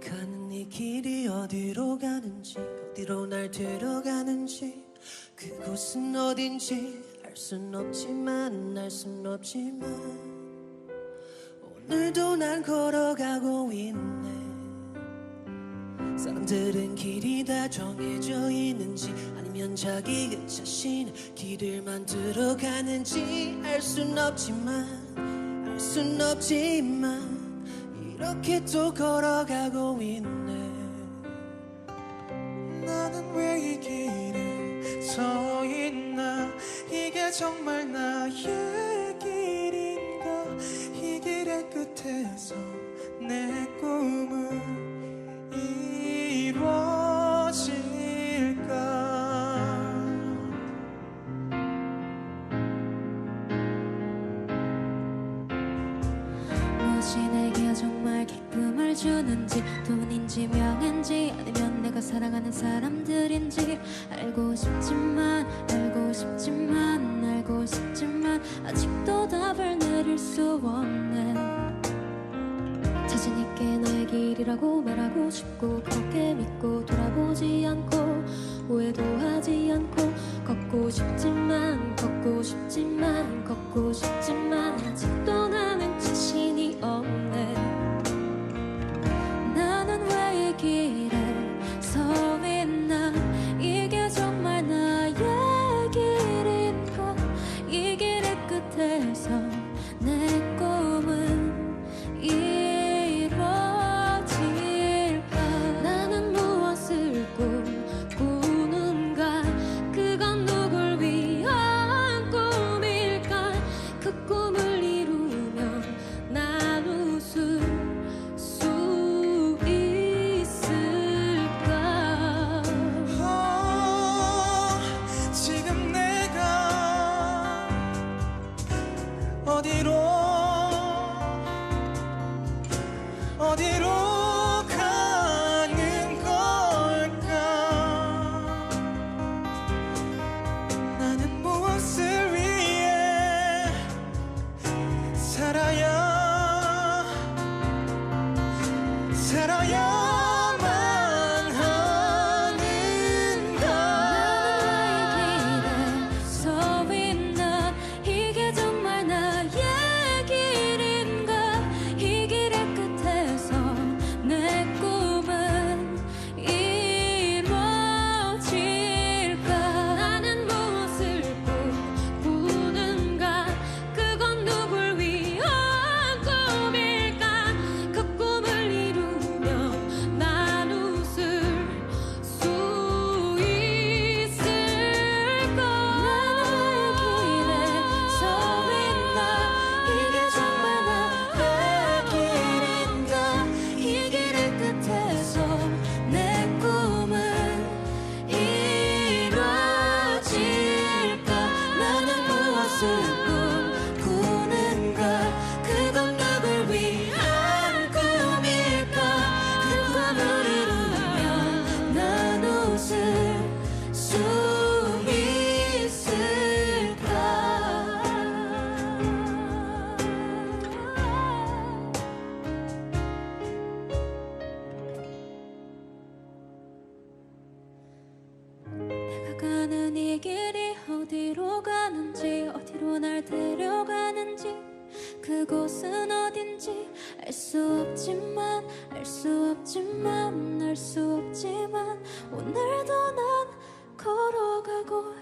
가는 이 길이 어디로 가는지 어디로 날 데려가는지 그곳은 어딘지 알 순 없지만 알 순 없지만 오늘도 난 걸어가고 있네. 사람들은 길이 다 정해져 있는지 아니면 자기 그 자신 길을 만들어 가는지 알 순 없지만 알 순 없지만 이렇게 또 걸어가고 있네. 나는 왜 이 길에 서 있나? 이게 정말 나의 길인가? 이 길의 끝에서 내 꿈은 주는지 돈인지 명인지 아니면 내가 사랑하는 사람들인지. 알고 싶지만 알고 싶지만 알고 싶지만 아직도 답을 내릴 수 없네. 자신 있게 나의 길이라고 말하고 싶고 그렇게 믿고 돌아보지 않고 후회도 하지 않고 걷고 싶지만 걷고 싶지만 걷고 싶지만 아직도 나 살아야 가는 이 길이 어디로 가는지 어디로 날 데려가는지 그곳은 어딘지 알 수 없지만 알 수 없지만 알 수 없지만 오늘도 난 걸어가고